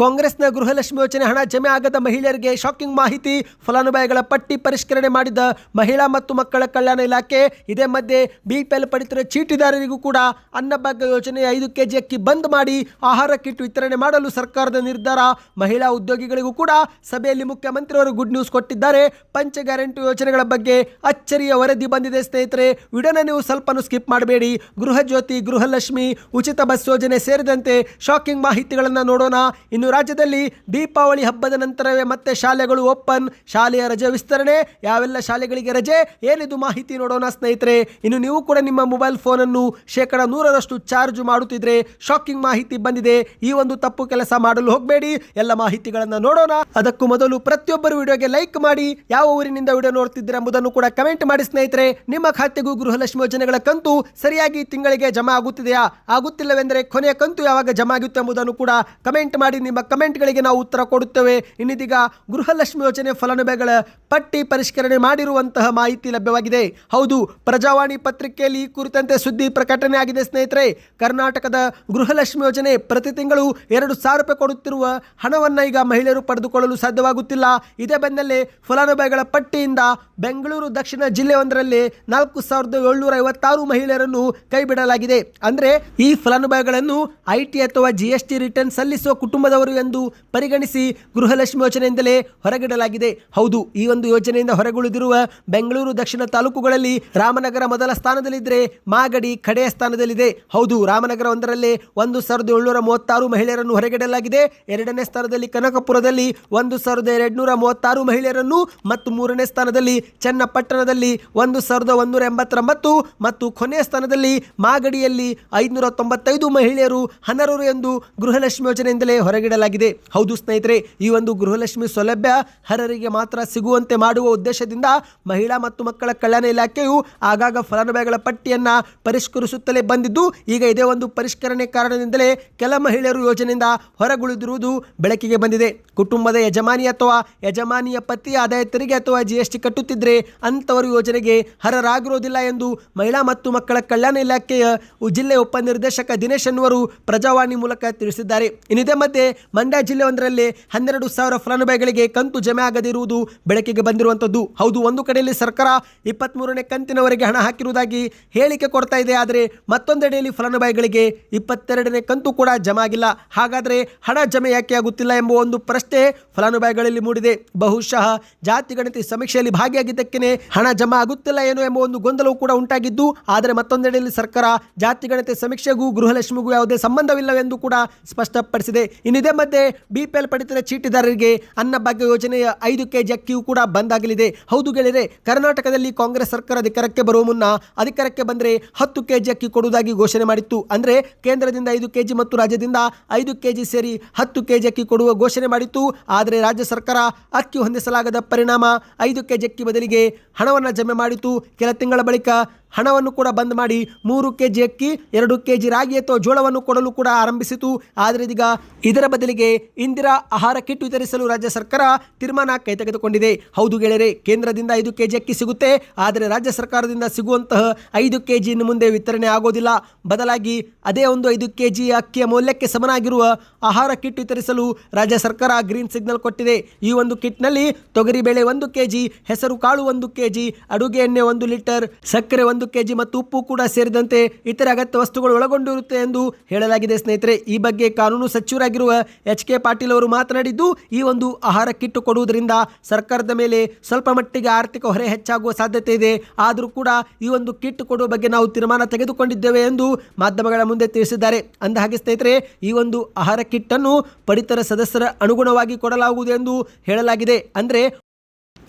ಕಾಂಗ್ರೆಸ್ನ ಗೃಹಲಕ್ಷ್ಮಿ ಯೋಜನೆ ಹಣ ಜಮೆ ಆಗದ ಮಹಿಳೆಯರಿಗೆ ಶಾಕಿಂಗ್ ಮಾಹಿತಿ, ಫಲಾನುಭವಿಗಳ ಪಟ್ಟಿ ಪರಿಷ್ಕರಣೆ ಮಾಡಿದ ಮಹಿಳಾ ಮತ್ತು ಮಕ್ಕಳ ಕಲ್ಯಾಣ ಇಲಾಖೆ. ಇದೇ ಮಧ್ಯೆ ಬಿಪಿಎಲ್ ಪಡಿತರ ಚೀಟಿದಾರರಿಗೂ ಕೂಡ ಅನ್ನಭಾಗ್ಯ ಯೋಜನೆ ಐದು ಕೆಜಿ ಅಕ್ಕಿ ಬಂದ್ ಮಾಡಿ ಆಹಾರ ಕಿಟ್ ವಿತರಣೆ ಮಾಡಲು ಸರ್ಕಾರದ ನಿರ್ಧಾರ. ಮಹಿಳಾ ಉದ್ಯೋಗಿಗಳಿಗೂ ಕೂಡ ಸಭೆಯಲ್ಲಿ ಮುಖ್ಯಮಂತ್ರಿಯವರು ಗುಡ್ ನ್ಯೂಸ್ ಕೊಟ್ಟಿದ್ದಾರೆ. ಪಂಚ ಗ್ಯಾರಂಟಿ ಯೋಜನೆಗಳ ಬಗ್ಗೆ ಅಚ್ಚರಿಯ ವರದಿ ಬಂದಿದೆ ಸ್ನೇಹಿತರೆ. ವಿಡಿಯೋನ ನೀವು ಸ್ವಲ್ಪನೂ ಸ್ಕಿಪ್ ಮಾಡಬೇಡಿ. ಗೃಹ ಜ್ಯೋತಿ, ಗೃಹಲಕ್ಷ್ಮಿ, ಉಚಿತ ಬಸ್ ಯೋಜನೆ ಸೇರಿದಂತೆ ಶಾಕಿಂಗ್ ಮಾಹಿತಿಗಳನ್ನು ನೋಡೋಣ. ಇನ್ನು ರಾಜ್ಯದಲ್ಲಿ ದೀಪಾವಳಿ ಹಬ್ಬದ ನಂತರವೇ ಮತ್ತೆ ಶಾಲೆಗಳು ಓಪನ್, ಶಾಲೆಯ ರಜೆ ವಿಸ್ತರಣೆ, ಯಾವೆಲ್ಲ ಶಾಲೆಗಳಿಗೆ ರಜೆ, ಏನಿದು ಮಾಹಿತಿ ನೋಡೋಣ ಸ್ನೇಹಿತರೆ. ಇನ್ನು ನೀವು ಕೂಡ ನಿಮ್ಮ ಮೊಬೈಲ್ ಫೋನನ್ನು ಶೇಕಡ ನೂರರಷ್ಟು ಚಾರ್ಜ್ ಮಾಡುತ್ತಿದ್ರೆ ಶಾಕಿಂಗ್ ಮಾಹಿತಿ ಬಂದಿದೆ. ಈ ಒಂದು ತಪ್ಪು ಕೆಲಸ ಮಾಡಲು ಹೋಗಬೇಡಿ. ಎಲ್ಲ ಮಾಹಿತಿಗಳನ್ನು ನೋಡೋಣ. ಅದಕ್ಕೂ ಮೊದಲು ಪ್ರತಿಯೊಬ್ಬರು ವಿಡಿಯೋಗೆ ಲೈಕ್ ಮಾಡಿ. ಯಾವ ಊರಿನಿಂದ ವಿಡಿಯೋ ನೋಡ್ತಿದ್ದೀರಾ ಎಂಬುದನ್ನು ಕೂಡ ಕಮೆಂಟ್ ಮಾಡಿ ಸ್ನೇಹಿತರೆ. ನಿಮ್ಮ ಖಾತೆಗೂ ಗೃಹಲಕ್ಷ್ಮಿ ಯೋಜನೆಗಳ ಕಂತು ಸರಿಯಾಗಿ ತಿಂಗಳಿಗೆ ಜಮಾ ಆಗುತ್ತಿದೆಯಾ? ಆಗುತ್ತಿಲ್ಲವೆಂದರೆ ಕೊನೆಯ ಕಂತು ಯಾವಾಗ ಜಮಾ ಆಗುತ್ತೆ ಎಂಬುದನ್ನು ಕೂಡ ಕಮೆಂಟ್ ಮಾಡಿ ನಿಮ್ಮ ಕಮೆಂಟ್ಗಳಿಗೆ ನಾವು ಉತ್ತರ ಕೊಡುತ್ತೇವೆ. ಇನ್ನಿದೀಗ ಗೃಹಲಕ್ಷ್ಮಿ ಯೋಜನೆ ಫಲಾನುಭವಿಗಳ ಪಟ್ಟಿ ಪರಿಷ್ಕರಣೆ ಮಾಡಿರುವಂತಹ ಮಾಹಿತಿ ಲಭ್ಯವಾಗಿದೆ. ಹೌದು, ಪ್ರಜಾವಾಣಿ ಪತ್ರಿಕೆಯಲ್ಲಿ ಈ ಕುರಿತಂತೆ ಸುದ್ದಿ ಪ್ರಕಟಣೆ ಆಗಿದೆ ಸ್ನೇಹಿತರೆ. ಕರ್ನಾಟಕದ ಗೃಹಲಕ್ಷ್ಮಿ ಯೋಜನೆ ಪ್ರತಿ ತಿಂಗಳು ಎರಡು ಸಾವಿರ ರೂಪಾಯಿ ಕೊಡುತ್ತಿರುವ ಹಣವನ್ನು ಈಗ ಮಹಿಳೆಯರು ಪಡೆದುಕೊಳ್ಳಲು ಸಾಧ್ಯವಾಗುತ್ತಿಲ್ಲ. ಇದೇ ಬೆನ್ನಲ್ಲೇ ಫಲಾನುಭವಿಗಳ ಪಟ್ಟಿಯಿಂದ ಬೆಂಗಳೂರು ದಕ್ಷಿಣ ಜಿಲ್ಲೆಯೊಂದರಲ್ಲಿ ನಾಲ್ಕು ಸಾವಿರದ ಏಳ್ನೂರ ಐವತ್ತಾರು ಮಹಿಳೆಯರನ್ನು ಕೈಬಿಡಲಾಗಿದೆ. ಅಂದರೆ ಈ ಫಲಾನುಭವಿಗಳನ್ನು ಐಟಿ ಅಥವಾ ಜಿ ಎಸ್ ಟಿ ರಿಟರ್ನ್ ಸಲ್ಲಿಸುವ ಕುಟುಂಬದವರು ಎಂದು ಪರಿಗಣಿಸಿ ಗೃಹಲಕ್ಷ್ಮಿ ಯೋಜನೆಯಿಂದಲೇ ಹೊರಗಿಡಲಾಗಿದೆ. ಹೌದು, ಈ ಒಂದು ಯೋಜನೆಯಿಂದ ಹೊರಗುಳಿದಿರುವ ಬೆಂಗಳೂರು ದಕ್ಷಿಣ ತಾಲೂಕುಗಳಲ್ಲಿ ರಾಮನಗರ ಮೊದಲ ಸ್ಥಾನದಲ್ಲಿದ್ದರೆ ಮಾಗಡಿ ಕಡೆಯ ಸ್ಥಾನದಲ್ಲಿದೆ. ಹೌದು, ರಾಮನಗರ ಒಂದರಲ್ಲಿ ಒಂದು ಸಾವಿರದ ಏಳ್ನೂರ ಮೂವತ್ತಾರು ಮಹಿಳೆಯರನ್ನು ಹೊರಗಿಡಲಾಗಿದೆ. ಎರಡನೇ ಸ್ಥಾನದಲ್ಲಿ ಕನಕಪುರದಲ್ಲಿ ಒಂದು ಸಾವಿರದ ಎರಡುನೂರ ಮೂವತ್ತಾರು ಮಹಿಳೆಯರನ್ನು ಮತ್ತು ಮೂರನೇ ಸ್ಥಾನದಲ್ಲಿ ಚನ್ನಪಟ್ಟಣದಲ್ಲಿ ಒಂದು ಸಾವಿರದ ಒಂದೂರ ಎಂಬತ್ತೊಂಬತ್ತು ಮತ್ತು ಕೊನೆಯ ಸ್ಥಾನದಲ್ಲಿ ಮಾಗಡಿಯಲ್ಲಿ ಐದುನೂರ ತೊಂಬತ್ತೈದು ಮಹಿಳೆಯರು ಅನರ್ಹರು ಎಂದು ಗೃಹಲಕ್ಷ್ಮಿ ಯೋಜನೆಯಿಂದಲೇ ಹೊರಗಿಡಲಾಗಿದೆ ಹೌದು ಸ್ನೇಹಿತರೆ, ಈ ಒಂದು ಗೃಹಲಕ್ಷ್ಮಿ ಸೌಲಭ್ಯ ಅರ್ಹರಿಗೆ ಮಾತ್ರ ಸಿಗುವಂತೆ ಮಾಡುವ ಉದ್ದೇಶದಿಂದ ಮಹಿಳಾ ಮತ್ತು ಮಕ್ಕಳ ಕಲ್ಯಾಣ ಇಲಾಖೆಯು ಆಗಾಗ ಫಲಾನುಭವಿಗಳ ಪಟ್ಟಿಯನ್ನು ಪರಿಷ್ಕರಿಸುತ್ತಲೇ ಬಂದಿದ್ದು, ಈಗ ಇದೇ ಒಂದು ಪರಿಷ್ಕರಣೆ ಕಾರಣದಿಂದಲೇ ಕೆಲ ಮಹಿಳೆಯರು ಯೋಜನೆಯಿಂದ ಹೊರಗುಳಿದಿರುವುದು ಬೆಳಕಿಗೆ ಬಂದಿದೆ. ಕುಟುಂಬದ ಯಜಮಾನಿ ಅಥವಾ ಯಜಮಾನಿಯ ಪತಿ ಆದಾಯ ತೆರಿಗೆ ಅಥವಾ ಜಿ ಎಸ್ ಟಿ ಕಟ್ಟುತ್ತಿದ್ದರೆ ಅಂಥವರು ಯೋಜನೆಗೆ ಅರ್ಹರಾಗಿರೋದಿಲ್ಲ ಎಂದು ಮಹಿಳಾ ಮತ್ತು ಮಕ್ಕಳ ಕಲ್ಯಾಣ ಇಲಾಖೆಯ ಜಿಲ್ಲೆ ಉಪನಿರ್ದೇಶಕ ದಿನೇಶ್ ಎನ್ನುವರು ಪ್ರಜಾವಾಣಿ ಮೂಲಕ ತಿಳಿಸಿದ್ದಾರೆ. ಇನ್ನಿದೆ ಮಧ್ಯೆ ಮಂಡ್ಯ ಜಿಲ್ಲೆ ಒಂದರಲ್ಲಿ ಹನ್ನೆರಡು ಸಾವಿರ ಫಲಾನುಭವಿಗಳಿಗೆ ಕಂತು ಜಮೆ ಆಗದಿರುವುದು ಬೆಳಕಿಗೆ ಬಂದಿರುವಂಥದ್ದು. ಹೌದು, ಒಂದು ಕಡೆಯಲ್ಲಿ ಸರ್ಕಾರ ಇಪ್ಪತ್ತ್ ಮೂರನೇ ಕಂತಿನವರೆಗೆ ಹಣ ಹಾಕಿರುವುದಾಗಿ ಹೇಳಿಕೆ ಕೊಡ್ತಾ ಇದೆ, ಆದರೆ ಮತ್ತೊಂದೆಡೆಯಲ್ಲಿ ಫಲಾನುಭವಿಗಳಿಗೆ ಇಪ್ಪತ್ತೆರಡನೇ ಕಂತು ಕೂಡ ಜಮೆ ಆಗಿಲ್ಲ. ಹಾಗಾದರೆ ಹಣ ಜಮೆ ಯಾಕೆ ಆಗುತ್ತಿಲ್ಲ ಎಂಬ ಒಂದು ಪ್ರಶ್ನೆ ಫಲಾನುಭವಿಗಳಲ್ಲಿ ಮೂಡಿದೆ. ಬಹುಶಃ ಜಾತಿ ಗಣತಿ ಸಮೀಕ್ಷೆಯಲ್ಲಿ ಭಾಗಿಯಾಗಿದ್ದಕ್ಕೇನೆ ಹಣ ಜಮಾ ಆಗುತ್ತಿಲ್ಲ ಏನು ಎಂಬ ಒಂದು ಗೊಂದಲವು ಕೂಡ ಉಂಟಾಗಿದ್ದು, ಆದರೆ ಮತ್ತೊಂದೆಡೆಯಲ್ಲಿ ಸರ್ಕಾರ ಜಾತಿ ಗಣತಿ ಸಮೀಕ್ಷೆಗೂ ಗೃಹಲಕ್ಷ್ಮಿಗೂ ಯಾವುದೇ ಸಂಬಂಧವಿಲ್ಲವೆಂದು ಕೂಡ ಸ್ಪಷ್ಟಪಡಿಸಿದೆ. ಇನ್ನಿದೇ ಮಧ್ಯೆ ಬಿಪಿಎಲ್ ಪಡಿತರ ಚೀಟಿದಾರರಿಗೆ ಅನ್ನಭಾಗ್ಯ ಯೋಜನೆಯ ಐದು ಕೆಜಿ ಅಕ್ಕಿಯೂ ಕೂಡ ಬಂದಾಗಲಿದೆ. ಹೌದು ಗೆಳೆಯರೆ, ಕರ್ನಾಟಕದಲ್ಲಿ ಕಾಂಗ್ರೆಸ್ ಸರ್ಕಾರ ಅಧಿಕಾರಕ್ಕೆ ಬರುವ ಮುನ್ನ ಅಧಿಕಾರಕ್ಕೆ ಬಂದರೆ ಹತ್ತು ಕೆಜಿ ಅಕ್ಕಿ ಕೊಡುವುದಾಗಿ ಘೋಷಣೆ ಮಾಡಿತ್ತು. ಅಂದರೆ ಕೇಂದ್ರದಿಂದ ಐದು ಕೆಜಿ ಮತ್ತು ರಾಜ್ಯದಿಂದ ಐದು ಕೆಜಿ ಸೇರಿ ಹತ್ತು ಕೆಜಿ ಅಕ್ಕಿ ಕೊಡುವ ಘೋಷಣೆ ಮಾಡಿತ್ತು. ಆದರೆ ರಾಜ್ಯ ಸರ್ಕಾರ ಅಕ್ಕಿ ಹೊಂದಿಸಲಾಗದ ಪರಿಣಾಮ ಐದು ಕೆಜಿ ಅಕ್ಕಿ ಬದಲಿಗೆ ಹಣವನ್ನು ಜಮೆ ಮಾಡಿತು ಕೆಲ ತಿಂಗಳ ಬಳಿಕ ಹಣವನ್ನು ಕೂಡ ಬಂದ್ ಮಾಡಿ ಮೂರು ಕೆ ಜಿ ಅಕ್ಕಿ, ಎರಡು ಕೆ ಜಿ ರಾಗಿ ಅಥವಾ ಜೋಳವನ್ನು ಕೊಡಲು ಕೂಡ ಆರಂಭಿಸಿತು. ಆದರೆ ಇದೀಗ ಇದರ ಬದಲಿಗೆ ಇಂದಿರಾ ಆಹಾರ ಕಿಟ್ ವಿತರಿಸಲು ರಾಜ್ಯ ಸರ್ಕಾರ ತೀರ್ಮಾನ ಕೈ ತೆಗೆದುಕೊಂಡಿದೆ ಹೌದು ಗೆಳೆಯರೆ, ಕೇಂದ್ರದಿಂದ ಐದು ಕೆ ಜಿ ಅಕ್ಕಿ ಸಿಗುತ್ತೆ. ಆದರೆ ರಾಜ್ಯ ಸರ್ಕಾರದಿಂದ ಸಿಗುವಂತಹ ಐದು ಕೆ ಜಿ ಇನ್ನು ಮುಂದೆ ವಿತರಣೆ ಆಗೋದಿಲ್ಲ. ಬದಲಾಗಿ ಅದೇ ಒಂದು ಐದು ಕೆ ಜಿ ಅಕ್ಕಿಯ ಮೌಲ್ಯಕ್ಕೆ ಸಮನಾಗಿರುವ ಆಹಾರ ಕಿಟ್ ವಿತರಿಸಲು ರಾಜ್ಯ ಸರ್ಕಾರ ಗ್ರೀನ್ ಸಿಗ್ನಲ್ ಕೊಟ್ಟಿದೆ. ಈ ಒಂದು ಕಿಟ್ನಲ್ಲಿ ತೊಗರಿಬೇಳೆ ಒಂದು ಕೆ ಜಿ ಹೆಸರು ಕಾಳು ಒಂದು ಕೆ ಅಡುಗೆ ಎಣ್ಣೆ ಒಂದು ಲೀಟರ್, ಸಕ್ಕರೆ ಒಂದು ಕೆಜಿ ಮತ್ತು ಉಪ್ಪು ಕೂಡ ಸೇರಿದಂತೆ ಇತರ ಅಗತ್ಯ ವಸ್ತುಗಳು ಒಳಗೊಂಡಿರುತ್ತೆ ಎಂದು ಹೇಳಲಾಗಿದೆ ಸ್ನೇಹಿತರೆ. ಈ ಬಗ್ಗೆ ಕಾನೂನು ಸಚಿವರಾಗಿರುವ ಎಚ್ ಕೆ ಪಾಟೀಲ್ ಅವರು ಮಾತನಾಡಿದ್ದು, ಈ ಒಂದು ಆಹಾರ ಕಿಟ್ ಕೊಡುವುದರಿಂದ ಸರ್ಕಾರದ ಮೇಲೆ ಸ್ವಲ್ಪ ಮಟ್ಟಿಗೆ ಆರ್ಥಿಕ ಹೊರೆ ಹೆಚ್ಚಾಗುವ ಸಾಧ್ಯತೆ ಇದೆ. ಆದರೂ ಕೂಡ ಈ ಒಂದು ಕಿಟ್ ಕೊಡುವ ಬಗ್ಗೆ ನಾವು ತೀರ್ಮಾನ ತೆಗೆದುಕೊಂಡಿದ್ದೇವೆ ಎಂದು ಮಾಧ್ಯಮಗಳ ಮುಂದೆ ತಿಳಿಸಿದ್ದಾರೆ. ಅಂದ ಹಾಗೆ ಸ್ನೇಹಿತರೆ, ಈ ಒಂದು ಆಹಾರ ಕಿಟ್ ಅನ್ನು ಪಡಿತರ ಸದಸ್ಯರ ಅನುಗುಣವಾಗಿ ಕೊಡಲಾಗುವುದು ಎಂದು ಹೇಳಲಾಗಿದೆ. ಅಂದರೆ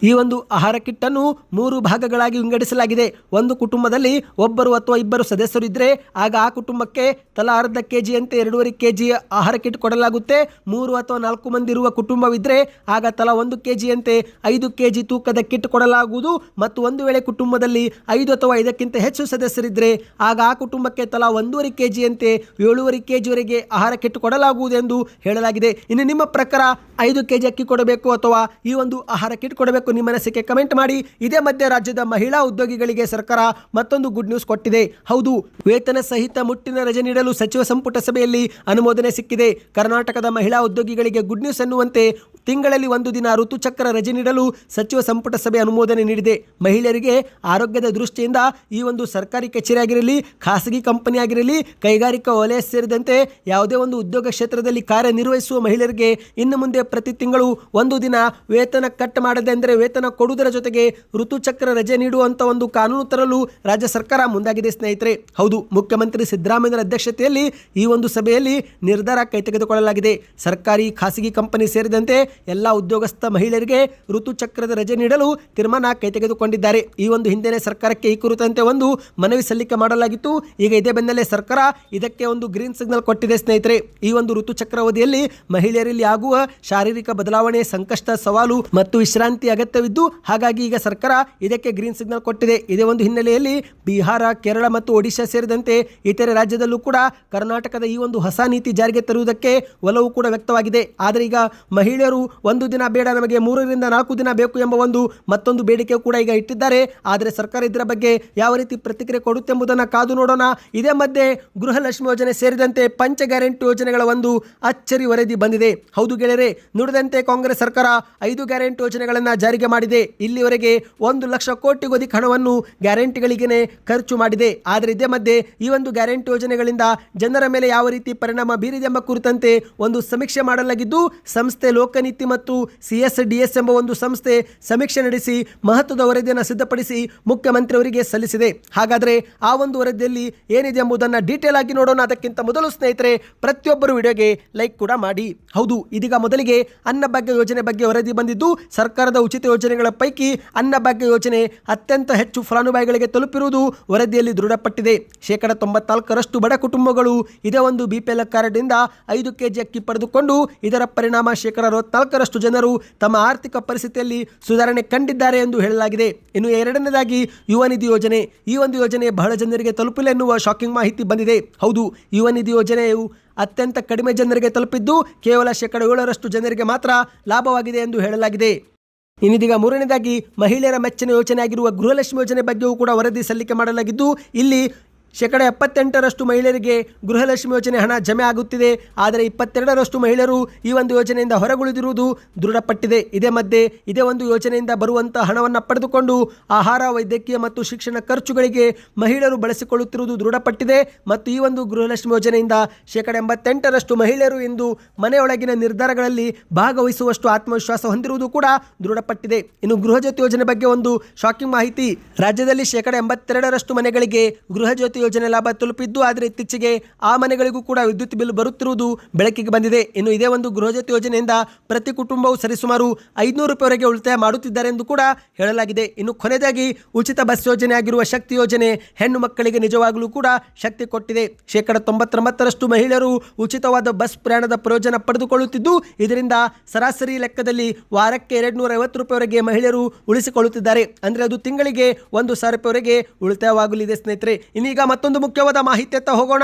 ಈ ಒಂದು ಆಹಾರ ಕಿಟ್ಟನ್ನು ಮೂರು ಭಾಗಗಳಾಗಿ ವಿಂಗಡಿಸಲಾಗಿದೆ. ಒಂದು ಕುಟುಂಬದಲ್ಲಿ ಒಬ್ಬರು ಅಥವಾ ಇಬ್ಬರು ಸದಸ್ಯರು ಇದ್ದರೆ ಆಗ ಆ ಕುಟುಂಬಕ್ಕೆ ತಲಾ ಅರ್ಧ ಕೆ ಜಿಯಂತೆ ಎರಡೂವರೆ ಕೆ ಜಿ ಆಹಾರ ಕಿಟ್ ಕೊಡಲಾಗುತ್ತೆ. ಮೂರು ಅಥವಾ ನಾಲ್ಕು ಮಂದಿ ಇರುವ ಕುಟುಂಬವಿದ್ದರೆ ಆಗ ತಲಾ ಒಂದು ಕೆ ಜಿಯಂತೆ ಐದು ಕೆ ಜಿ ತೂಕದ ಕಿಟ್ ಕೊಡಲಾಗುವುದು. ಮತ್ತು ಒಂದು ವೇಳೆ ಕುಟುಂಬದಲ್ಲಿ ಐದು ಅಥವಾ ಐದಕ್ಕಿಂತ ಹೆಚ್ಚು ಸದಸ್ಯರಿದ್ದರೆ ಆಗ ಆ ಕುಟುಂಬಕ್ಕೆ ತಲಾ ಒಂದೂವರೆ ಕೆ ಜಿಯಂತೆ ಏಳೂವರೆ ಕೆ ಜಿವರೆಗೆ ಆಹಾರ ಕಿಟ್ ಕೊಡಲಾಗುವುದು ಎಂದು ಹೇಳಲಾಗಿದೆ. ಇನ್ನು ನಿಮ್ಮ ಪ್ರಕಾರ ಐದು ಕೆ ಜಿ ಅಕ್ಕಿ ಕೊಡಬೇಕು ಅಥವಾ ಈ ಒಂದು ಆಹಾರ ಕಿಟ್ ಕೊಡಬೇಕು ನಿಮ್ಮ ಅನಿಸಿಕೆ ಕಮೆಂಟ್ ಮಾಡಿ. ಇದೇ ಮಧ್ಯೆ ರಾಜ್ಯದ ಮಹಿಳಾ ಉದ್ಯೋಗಿಗಳಿಗೆ ಸರ್ಕಾರ ಮತ್ತೊಂದು ಗುಡ್ ನ್ಯೂಸ್ ಕೊಟ್ಟಿದೆ. ಹೌದು, ವೇತನ ಸಹಿತ ಮುಟ್ಟಿನ ರಜೆ ನೀಡಲು ಸಚಿವ ಸಂಪುಟ ಸಭೆಯಲ್ಲಿ ಅನುಮೋದನೆ ಸಿಕ್ಕಿದೆ. ಕರ್ನಾಟಕದ ಮಹಿಳಾ ಉದ್ಯೋಗಿಗಳಿಗೆ ಗುಡ್ ನ್ಯೂಸ್ ಅನ್ನುವಂತೆ ತಿಂಗಳಲ್ಲಿ ಒಂದು ದಿನ ಋತುಚಕ್ರ ರಜೆ ನೀಡಲು ಸಚಿವ ಸಂಪುಟ ಸಭೆ ಅನುಮೋದನೆ ನೀಡಿದೆ. ಮಹಿಳೆಯರಿಗೆ ಆರೋಗ್ಯದ ದೃಷ್ಟಿಯಿಂದ ಈ ಒಂದು ಸರ್ಕಾರಿ ಕಚೇರಿಯಾಗಿರಲಿ, ಖಾಸಗಿ ಕಂಪನಿಯಾಗಿರಲಿ, ಕೈಗಾರಿಕಾ ವಲಯ ಸೇರಿದಂತೆ ಯಾವುದೇ ಒಂದು ಉದ್ಯೋಗ ಕ್ಷೇತ್ರದಲ್ಲಿ ಕಾರ್ಯನಿರ್ವಹಿಸುವ ಮಹಿಳೆಯರಿಗೆ ಇನ್ನು ಮುಂದೆ ಪ್ರತಿ ತಿಂಗಳು ಒಂದು ದಿನ ವೇತನ ಕಟ್ ಮಾಡದೆ ಅಂದರೆ ವೇತನ ಕೊಡುವುದರ ಜೊತೆಗೆ ಋತುಚಕ್ರ ರಜೆ ನೀಡುವಂಥ ಒಂದು ಕಾನೂನು ತರಲು ರಾಜ್ಯ ಸರ್ಕಾರ ಮುಂದಾಗಿದೆ ಸ್ನೇಹಿತರೆ. ಹೌದು, ಮುಖ್ಯಮಂತ್ರಿ ಸಿದ್ದರಾಮಯ್ಯರ ಅಧ್ಯಕ್ಷತೆಯಲ್ಲಿ ಈ ಒಂದು ಸಭೆಯಲ್ಲಿ ನಿರ್ಧಾರ ಕೈ ತೆಗೆದುಕೊಳ್ಳಲಾಗಿದೆ ಸರ್ಕಾರಿ, ಖಾಸಗಿ ಕಂಪನಿ ಸೇರಿದಂತೆ ಎಲ್ಲ ಉದ್ಯೋಗಸ್ಥ ಮಹಿಳೆಯರಿಗೆ ಋತುಚಕ್ರದ ರಜೆ ನೀಡಲು ತೀರ್ಮಾನ ಕೈ ತೆಗೆದುಕೊಂಡಿದ್ದಾರೆ. ಈ ಒಂದು ಹಿಂದೆನೆ ಸರ್ಕಾರಕ್ಕೆ ಈ ಕುರಿತಂತೆ ಒಂದು ಮನವಿ ಸಲ್ಲಿಕೆ ಮಾಡಲಾಗಿತ್ತು. ಈಗ ಇದೇ ಬೆನ್ನಲ್ಲೇ ಸರ್ಕಾರ ಇದಕ್ಕೆ ಒಂದು ಗ್ರೀನ್ ಸಿಗ್ನಲ್ ಕೊಟ್ಟಿದೆ ಸ್ನೇಹಿತರೆ. ಈ ಒಂದು ಋತುಚಕ್ರ ಅವಧಿಯಲ್ಲಿ ಮಹಿಳೆಯರಲ್ಲಿ ಆಗುವ ಶಾರೀರಿಕ ಬದಲಾವಣೆ, ಸಂಕಷ್ಟ, ಸವಾಲು ಮತ್ತು ವಿಶ್ರಾಂತಿ ಅಗತ್ಯವಿದ್ದು, ಹಾಗಾಗಿ ಈಗ ಸರ್ಕಾರ ಇದಕ್ಕೆ ಗ್ರೀನ್ ಸಿಗ್ನಲ್ ಕೊಟ್ಟಿದೆ. ಇದೇ ಒಂದು ಹಿನ್ನೆಲೆಯಲ್ಲಿ ಬಿಹಾರ, ಕೇರಳ ಮತ್ತು ಒಡಿಶಾ ಸೇರಿದಂತೆ ಇತರೆ ರಾಜ್ಯದಲ್ಲೂ ಕೂಡ ಕರ್ನಾಟಕದ ಈ ಒಂದು ಹೊಸ ನೀತಿ ಜಾರಿಗೆ ತರುವುದಕ್ಕೆ ಒಲವು ಕೂಡ ವ್ಯಕ್ತವಾಗಿದೆ. ಆದರೆ ಈಗ ಮಹಿಳೆಯರು ಒಂದು ದಿನ ಬೇಡ, ನಮಗೆ ಮೂರರಿಂದ ನಾಲ್ಕು ದಿನ ಬೇಕು ಎಂಬ ಒಂದು ಮತ್ತೊಂದು ಬೇಡಿಕೆ ಕೂಡ ಈಗ ಇಟ್ಟಿದ್ದಾರೆ. ಆದರೆ ಸರ್ಕಾರ ಇದರ ಬಗ್ಗೆ ಯಾವ ರೀತಿ ಪ್ರತಿಕ್ರಿಯೆ ಕೊಡುತ್ತೆ ಎಂಬುದನ್ನು ಕಾದು ನೋಡೋಣ. ಇದೇ ಮಧ್ಯೆ ಗೃಹಲಕ್ಷ್ಮಿ ಯೋಜನೆ ಸೇರಿದಂತೆ ಪಂಚ ಗ್ಯಾರಂಟಿ ಯೋಜನೆಗಳ ಒಂದು ಅಚ್ಚರಿ ವರದಿ ಬಂದಿದೆ. ಹೌದು ಗೆಳೆಯರೆ, ನುಡಿದಂತೆ ಕಾಂಗ್ರೆಸ್ ಸರ್ಕಾರ ಐದು ಗ್ಯಾರಂಟಿ ಯೋಜನೆಗಳನ್ನು ಜಾರಿಗೆ ಮಾಡಿದೆ. ಇಲ್ಲಿವರೆಗೆ ಒಂದು ಲಕ್ಷ ಕೋಟಿಗೂ ಅಧಿಕ ಹಣವನ್ನು ಗ್ಯಾರಂಟಿಗಳಿಗೇನೆ ಖರ್ಚು ಮಾಡಿದೆ. ಆದರೆ ಇದೇ ಮಧ್ಯೆ ಈ ಒಂದು ಗ್ಯಾರಂಟಿ ಯೋಜನೆಗಳಿಂದ ಜನರ ಮೇಲೆ ಯಾವ ರೀತಿ ಪರಿಣಾಮ ಬೀರಿದೆ ಎಂಬ ಕುರಿತಂತೆ ಒಂದು ಸಮೀಕ್ಷೆ ಮಾಡಲಾಗಿದ್ದು, ಸಂಸ್ಥೆ ಲೋಕನೀತಿ ಮತ್ತು ಸಿಎಸ್ ಡಿಎಸ್ ಎಂಬ ಒಂದು ಸಂಸ್ಥೆ ಸಮೀಕ್ಷೆ ನಡೆಸಿ ಮಹತ್ವದ ವರದಿಯನ್ನು ಸಿದ್ಧಪಡಿಸಿ ಮುಖ್ಯಮಂತ್ರಿಯವರಿಗೆ ಸಲ್ಲಿಸಿದೆ. ಹಾಗಾದರೆ ಆ ಒಂದು ವರದಿಯಲ್ಲಿ ಏನಿದೆ ಎಂಬುದನ್ನು ಡೀಟೇಲ್ ಆಗಿ ನೋಡೋಣ. ಅದಕ್ಕಿಂತ ಮೊದಲು ಸ್ನೇಹಿತರೆ, ಪ್ರತಿಯೊಬ್ಬರು ವಿಡಿಯೋಗೆ ಲೈಕ್ ಕೂಡ ಮಾಡಿ. ಹೌದು, ಇದೀಗ ಮೊದಲಿಗೆ ಅನ್ನಭಾಗ್ಯ ಯೋಜನೆ ಬಗ್ಗೆ ವರದಿ ಬಂದಿದ್ದು, ಸರ್ಕಾರದ ಉಚಿತ ಯೋಜನೆಗಳ ಪೈಕಿ ಅನ್ನಭಾಗ್ಯ ಯೋಜನೆ ಅತ್ಯಂತ ಹೆಚ್ಚು ಫಲಾನುಭವಿಗಳಿಗೆ ತಲುಪಿರುವುದು ವರದಿಯಲ್ಲಿ ದೃಢಪಟ್ಟಿದೆ. ಶೇಕಡ ತೊಂಬತ್ನಾಲ್ಕರಷ್ಟು ಬಡ ಕುಟುಂಬಗಳು ಇದೇ ಒಂದು ಬಿಪಿಎಲ್ ಕಾರ್ಡ್ನಿಂದ ಐದು ಕೆಜಿ ಅಕ್ಕಿ ಪಡೆದುಕೊಂಡು ಇದರ ಪರಿಣಾಮ ಶೇಕಡ ಅರವತ್ನಾಲ್ಕರಷ್ಟು ಜನರು ತಮ್ಮ ಆರ್ಥಿಕ ಪರಿಸ್ಥಿತಿಯಲ್ಲಿ ಸುಧಾರಣೆ ಕಂಡಿದ್ದಾರೆ ಎಂದು ಹೇಳಲಾಗಿದೆ. ಇನ್ನು ಎರಡನೇದಾಗಿ ಯುವ ನಿಧಿ ಯೋಜನೆ. ಈ ಒಂದು ಯೋಜನೆ ಬಹಳ ಜನರಿಗೆ ತಲುಪಿಲ್ಲ ಎನ್ನುವ ಶಾಕಿಂಗ್ ಮಾಹಿತಿ ಬಂದಿದೆ. ಹೌದು, ಯುವ ನಿಧಿ ಯೋಜನೆಯು ಅತ್ಯಂತ ಕಡಿಮೆ ಜನರಿಗೆ ತಲುಪಿದ್ದು ಕೇವಲ ಶೇಕಡ ಏಳರಷ್ಟು ಜನರಿಗೆ ಮಾತ್ರ ಲಾಭವಾಗಿದೆ ಎಂದು ಹೇಳಲಾಗಿದೆ. ಇನ್ನಿದೀಗ ಮೂರನೇದಾಗಿ ಮಹಿಳೆಯರ ಮೆಚ್ಚಿನ ಯೋಜನೆ ಆಗಿರುವ ಗೃಹಲಕ್ಷ್ಮಿ ಯೋಜನೆ ಬಗ್ಗೆಯೂ ಕೂಡ ವರದಿ ಸಲ್ಲಿಕೆ ಮಾಡಲಾಗಿದ್ದು, ಇಲ್ಲಿ ಶೇಕಡ ಎಪ್ಪತ್ತೆಂಟರಷ್ಟು ಮಹಿಳೆಯರಿಗೆ ಗೃಹಲಕ್ಷ್ಮಿ ಯೋಜನೆ ಹಣ ಜಮೆ ಆಗುತ್ತಿದೆ. ಆದರೆ ಇಪ್ಪತ್ತೆರಡರಷ್ಟು ಮಹಿಳೆಯರು ಈ ಒಂದು ಯೋಜನೆಯಿಂದ ಹೊರಗುಳಿದಿರುವುದು ದೃಢಪಟ್ಟಿದೆ. ಇದೇ ಮಧ್ಯೆ ಇದೇ ಒಂದು ಯೋಜನೆಯಿಂದ ಬರುವಂತಹ ಹಣವನ್ನು ಪಡೆದುಕೊಂಡು ಆಹಾರ, ವೈದ್ಯಕೀಯ ಮತ್ತು ಶಿಕ್ಷಣ ಖರ್ಚುಗಳಿಗೆ ಮಹಿಳೆಯರು ಬಳಸಿಕೊಳ್ಳುತ್ತಿರುವುದು ದೃಢಪಟ್ಟಿದೆ. ಮತ್ತು ಈ ಒಂದು ಗೃಹಲಕ್ಷ್ಮಿ ಯೋಜನೆಯಿಂದ ಶೇಕಡ ಎಂಬತ್ತೆಂಟರಷ್ಟು ಮಹಿಳೆಯರು ಇಂದು ಮನೆಯೊಳಗಿನ ನಿರ್ಧಾರಗಳಲ್ಲಿ ಭಾಗವಹಿಸುವಷ್ಟು ಆತ್ಮವಿಶ್ವಾಸ ಹೊಂದಿರುವುದು ಕೂಡ ದೃಢಪಟ್ಟಿದೆ. ಇನ್ನು ಗೃಹಜ್ಯೋತಿ ಯೋಜನೆ ಬಗ್ಗೆ ಒಂದು ಶಾಕಿಂಗ್ ಮಾಹಿತಿ. ರಾಜ್ಯದಲ್ಲಿ ಶೇಕಡ ಎಂಬತ್ತೆರಡರಷ್ಟು ಮನೆಗಳಿಗೆ ಗೃಹಜ್ಯೋತಿ ಯೋಜನೆ ಲಾಭ ತಲುಪಿದ್ದು, ಆದರೆ ಇತ್ತೀಚೆಗೆ ಆ ಮನೆಗಳಿಗೂ ಕೂಡ ವಿದ್ಯುತ್ ಬಿಲ್ ಬರುತ್ತಿರುವುದು ಬೆಳಕಿಗೆ ಬಂದಿದೆ. ಇನ್ನು ಇದೇ ಒಂದು ಗೃಹಜ್ಯೋತಿ ಯೋಜನೆಯಿಂದ ಪ್ರತಿ ಕುಟುಂಬವು ಸರಿಸುಮಾರು ಐದುನೂರು ರೂಪಾಯಿವರೆಗೆ ಉಳಿತಾಯ ಮಾಡುತ್ತಿದ್ದಾರೆ ಎಂದು ಕೂಡ ಹೇಳಲಾಗಿದೆ. ಇನ್ನು ಕೊನೆಯದಾಗಿ ಉಚಿತ ಬಸ್ ಯೋಜನೆ ಆಗಿರುವ ಶಕ್ತಿ ಯೋಜನೆ ಹೆಣ್ಣು ಮಕ್ಕಳಿಗೆ ನಿಜವಾಗಲೂ ಕೂಡ ಶಕ್ತಿ ಕೊಟ್ಟಿದೆ. ಶೇಕಡ ತೊಂಬತ್ತೊಂಬತ್ತರಷ್ಟು ಮಹಿಳೆಯರು ಉಚಿತವಾದ ಬಸ್ ಪ್ರಯಾಣದ ಪ್ರಯೋಜನ ಪಡೆದುಕೊಳ್ಳುತ್ತಿದ್ದು, ಇದರಿಂದ ಸರಾಸರಿ ಲೆಕ್ಕದಲ್ಲಿ ವಾರಕ್ಕೆ ಎರಡು ನೂರ ಐವತ್ತು ರೂಪಾಯಿವರೆಗೆ ಮಹಿಳೆಯರು ಉಳಿಸಿಕೊಳ್ಳುತ್ತಿದ್ದಾರೆ. ಅಂದರೆ ಅದು ತಿಂಗಳಿಗೆ ಒಂದು ಸಾವಿರ ರೂಪಾಯಿವರೆಗೆ ಉಳಿತಾಯವಾಗಲಿದೆ ಸ್ನೇಹಿತರೆ. ಇನ್ನೀಗ ಮತ್ತೊಂದು ಮುಖ್ಯವಾದ ಮಾಹಿತಿಯತ್ತ ಹೋಗೋಣ.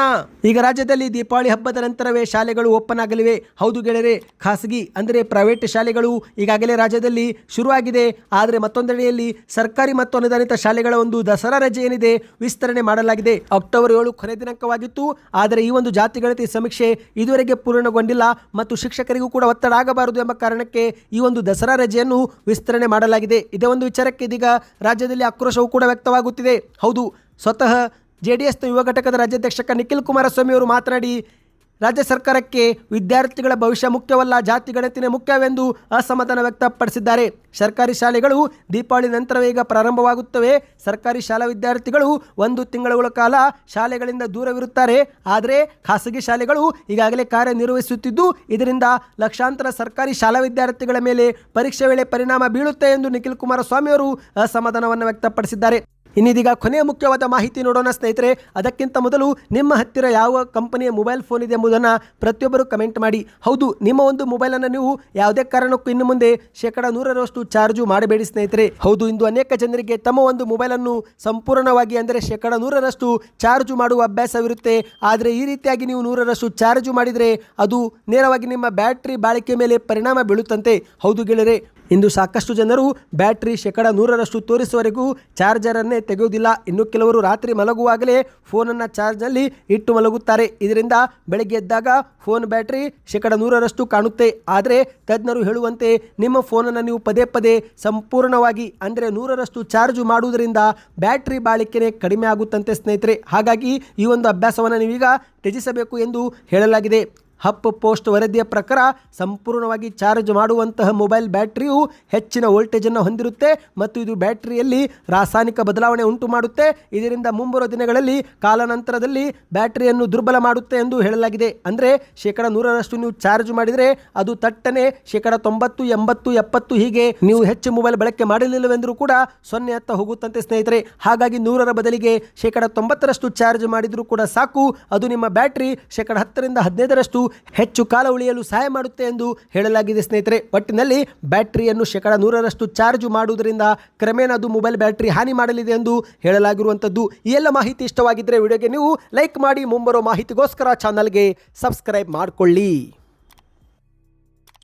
ಈಗ ರಾಜ್ಯದಲ್ಲಿ ದೀಪಾವಳಿ ಹಬ್ಬದ ನಂತರವೇ ಶಾಲೆಗಳು ಓಪನ್ ಆಗಲಿವೆ. ಹೌದು ಗೆಳೆಯರೆ, ಖಾಸಗಿ ಅಂದರೆ ಪ್ರೈವೇಟ್ ಶಾಲೆಗಳು ಈಗಾಗಲೇ ರಾಜ್ಯದಲ್ಲಿ ಶುರುವಾಗಿದೆ. ಆದರೆ ಮತ್ತೊಂದೆಡೆಯಲ್ಲಿ ಸರ್ಕಾರಿ ಮತ್ತು ಅನುದಾನಿತ ಶಾಲೆಗಳ ಒಂದು ದಸರಾ ರಜೆ ಏನಿದೆ ವಿಸ್ತರಣೆ ಮಾಡಲಾಗಿದೆ. ಅಕ್ಟೋಬರ್ ಏಳು ಕೊನೆ ದಿನಾಂಕವಾಗಿತ್ತು. ಆದರೆ ಈ ಒಂದು ಜಾತಿ ಗಣತಿ ಸಮೀಕ್ಷೆ ಇದುವರೆಗೆ ಪೂರ್ಣಗೊಂಡಿಲ್ಲ ಮತ್ತು ಶಿಕ್ಷಕರಿಗೂ ಕೂಡ ಒತ್ತಡ ಆಗಬಾರದು ಎಂಬ ಕಾರಣಕ್ಕೆ ಈ ಒಂದು ದಸರಾ ರಜೆಯನ್ನು ವಿಸ್ತರಣೆ ಮಾಡಲಾಗಿದೆ. ಇದೇ ಒಂದು ವಿಚಾರಕ್ಕೆ ಇದೀಗ ರಾಜ್ಯದಲ್ಲಿ ಆಕ್ರೋಶವೂ ಕೂಡ ವ್ಯಕ್ತವಾಗುತ್ತಿದೆ. ಹೌದು, ಸ್ವತಃ ಜೆ ಡಿ ಎಸ್ನ ಯುವ ಘಟಕದ ರಾಜ್ಯಾಧ್ಯಕ್ಷಕ ನಿಖಿಲ್ ಕುಮಾರಸ್ವಾಮಿ ಅವರು ಮಾತನಾಡಿ, ರಾಜ್ಯ ಸರ್ಕಾರಕ್ಕೆ ವಿದ್ಯಾರ್ಥಿಗಳ ಭವಿಷ್ಯ ಮುಖ್ಯವಲ್ಲ, ಜಾತಿ ಗಣತಿನೇ ಮುಖ್ಯವೆಂದು ಅಸಮಾಧಾನ ವ್ಯಕ್ತಪಡಿಸಿದ್ದಾರೆ. ಸರ್ಕಾರಿ ಶಾಲೆಗಳು ದೀಪಾವಳಿ ನಂತರವೇ ಈಗ ಪ್ರಾರಂಭವಾಗುತ್ತವೆ. ಸರ್ಕಾರಿ ಶಾಲಾ ವಿದ್ಯಾರ್ಥಿಗಳು ಒಂದು ತಿಂಗಳ ಕಾಲ ಶಾಲೆಗಳಿಂದ ದೂರವಿರುತ್ತಾರೆ. ಆದರೆ ಖಾಸಗಿ ಶಾಲೆಗಳು ಈಗಾಗಲೇ ಕಾರ್ಯನಿರ್ವಹಿಸುತ್ತಿದ್ದು, ಇದರಿಂದ ಲಕ್ಷಾಂತರ ಸರ್ಕಾರಿ ಶಾಲಾ ವಿದ್ಯಾರ್ಥಿಗಳ ಮೇಲೆ ಪರೀಕ್ಷೆ ವೇಳೆ ಪರಿಣಾಮ ಬೀಳುತ್ತೆ ಎಂದು ನಿಖಿಲ್ ಕುಮಾರಸ್ವಾಮಿ ಅವರು ಅಸಮಾಧಾನವನ್ನು ವ್ಯಕ್ತಪಡಿಸಿದ್ದಾರೆ. ಇನ್ನಿದೀಗ ಕೊನೆಯ ಮುಖ್ಯವಾದ ಮಾಹಿತಿ ನೋಡೋಣ ಸ್ನೇಹಿತರೆ, ಅದಕ್ಕಿಂತ ಮೊದಲು ನಿಮ್ಮ ಹತ್ತಿರ ಯಾವ ಕಂಪನಿಯ ಮೊಬೈಲ್ ಫೋನ್ ಇದೆ ಎಂಬುದನ್ನು ಪ್ರತಿಯೊಬ್ಬರು ಕಮೆಂಟ್ ಮಾಡಿ. ಹೌದು, ನಿಮ್ಮ ಒಂದು ಮೊಬೈಲನ್ನು ನೀವು ಯಾವುದೇ ಕಾರಣಕ್ಕೂ ಇನ್ನು ಮುಂದೆ ಶೇಕಡ ನೂರರಷ್ಟು ಚಾರ್ಜು ಮಾಡಬೇಡಿ ಸ್ನೇಹಿತರೆ. ಹೌದು, ಇಂದು ಅನೇಕ ಜನರಿಗೆ ತಮ್ಮ ಒಂದು ಮೊಬೈಲನ್ನು ಸಂಪೂರ್ಣವಾಗಿ ಅಂದರೆ ಶೇಕಡ ನೂರರಷ್ಟು ಚಾರ್ಜು ಮಾಡುವ ಅಭ್ಯಾಸವಿರುತ್ತೆ. ಆದರೆ ಈ ರೀತಿಯಾಗಿ ನೀವು ನೂರರಷ್ಟು ಚಾರ್ಜು ಮಾಡಿದರೆ ಅದು ನೇರವಾಗಿ ನಿಮ್ಮ ಬ್ಯಾಟ್ರಿ ಬಾಳಿಕೆ ಮೇಲೆ ಪರಿಣಾಮ ಬೀಳುತ್ತಂತೆ. ಹೌದು ಗೆಳೆಯರೆ ಇಂದು ಸಾಕಷ್ಟು ಜನರು ಬ್ಯಾಟ್ರಿ ಶೇಕಡ ನೂರರಷ್ಟು ತೋರಿಸುವವರೆಗೂ ಚಾರ್ಜರನ್ನೇ ತೆಗೆಯುವುದಿಲ್ಲ. ಇನ್ನು ಕೆಲವರು ರಾತ್ರಿ ಮಲಗುವಾಗಲೇ ಫೋನನ್ನು ಚಾರ್ಜ್ನಲ್ಲಿ ಇಟ್ಟು ಮಲಗುತ್ತಾರೆ. ಇದರಿಂದ ಬೆಳಗ್ಗೆ ಎದ್ದಾಗ ಫೋನ್ ಬ್ಯಾಟ್ರಿ ಶೇಕಡ ನೂರರಷ್ಟು ಕಾಣುತ್ತೆ. ಆದರೆ ತಜ್ಞರು ಹೇಳುವಂತೆ ನಿಮ್ಮ ಫೋನನ್ನು ನೀವು ಪದೇ ಪದೇ ಸಂಪೂರ್ಣವಾಗಿ ಅಂದರೆ ನೂರರಷ್ಟು ಚಾರ್ಜ್ ಮಾಡುವುದರಿಂದ ಬ್ಯಾಟ್ರಿ ಬಾಳಿಕೆನೇ ಕಡಿಮೆ ಆಗುತ್ತಂತೆ ಸ್ನೇಹಿತರೆ. ಹಾಗಾಗಿ ಈ ಒಂದು ಅಭ್ಯಾಸವನ್ನು ನೀವೀಗ ತ್ಯಜಿಸಬೇಕು ಎಂದು ಹೇಳಲಾಗಿದೆ. ಹಪ್ ಪೋಸ್ಟ್ ವರದಿಯ ಪ್ರಕಾರ ಸಂಪೂರ್ಣವಾಗಿ ಚಾರ್ಜ್ ಮಾಡುವಂತಹ ಮೊಬೈಲ್ ಬ್ಯಾಟ್ರಿಯು ಹೆಚ್ಚಿನ ವೋಲ್ಟೇಜನ್ನು ಹೊಂದಿರುತ್ತೆ ಮತ್ತು ಇದು ಬ್ಯಾಟ್ರಿಯಲ್ಲಿ ರಾಸಾಯನಿಕ ಬದಲಾವಣೆ ಉಂಟು ಮಾಡುತ್ತೆ. ಇದರಿಂದ ಮುಂಬರುವ ದಿನಗಳಲ್ಲಿ ಕಾಲಾನಂತರದಲ್ಲಿ ಬ್ಯಾಟ್ರಿಯನ್ನು ದುರ್ಬಲ ಮಾಡುತ್ತೆ ಎಂದು ಹೇಳಲಾಗಿದೆ. ಅಂದರೆ ಶೇಕಡ ನೂರರಷ್ಟು ನೀವು ಚಾರ್ಜ್ ಮಾಡಿದರೆ ಅದು ತಟ್ಟನೆ ಶೇಕಡ ತೊಂಬತ್ತು, ಎಂಬತ್ತು, ಎಪ್ಪತ್ತು ಹೀಗೆ ನೀವು ಹೆಚ್ಚು ಮೊಬೈಲ್ ಬಳಕೆ ಮಾಡಲಿಲ್ಲವೆಂದರೂ ಕೂಡ ಸೊನ್ನೆ ಹತ್ತ ಹೋಗುತ್ತಂತೆ ಸ್ನೇಹಿತರೆ. ಹಾಗಾಗಿ ನೂರರ ಬದಲಿಗೆ ಶೇಕಡ ತೊಂಬತ್ತರಷ್ಟು ಚಾರ್ಜ್ ಮಾಡಿದರೂ ಕೂಡ ಸಾಕು. ಅದು ನಿಮ್ಮ ಬ್ಯಾಟ್ರಿ ಶೇಕಡ ಹತ್ತರಿಂದ ಹದಿನೈದರಷ್ಟು ಹೆಚ್ಚು ಕಾಲ ಉಳಿಯಲು ಸಹಾಯ ಮಾಡುತ್ತೆ ಎಂದು ಹೇಳಲಾಗಿದೆ, ಸ್ನೇಹಿತರೆ. ಒಟ್ಟಿನಲ್ಲಿ ಬ್ಯಾಟ್ರಿಯನ್ನು ಶೇಕಡ ನೂರರಷ್ಟು ಚಾರ್ಜ್ ಮಾಡುವುದರಿಂದ ಕ್ರಮೇಣ ಅದು ಮೊಬೈಲ್ ಬ್ಯಾಟ್ರಿ ಹಾನಿ ಮಾಡಲಿದೆ ಎಂದು ಹೇಳಲಾಗಿರುವಂಥದ್ದು. ಈ ಎಲ್ಲ ಮಾಹಿತಿ ಇಷ್ಟವಾಗಿದ್ದರೆ ವಿಡಿಯೋಗೆ ನೀವು ಲೈಕ್ ಮಾಡಿ ಮುಂಬರೋ ಮಾಹಿತಿಗೋಸ್ಕರ ಚಾನಲ್ಗೆ ಸಬ್ಸ್ಕ್ರೈಬ್ ಮಾಡಿಕೊಳ್ಳಿ.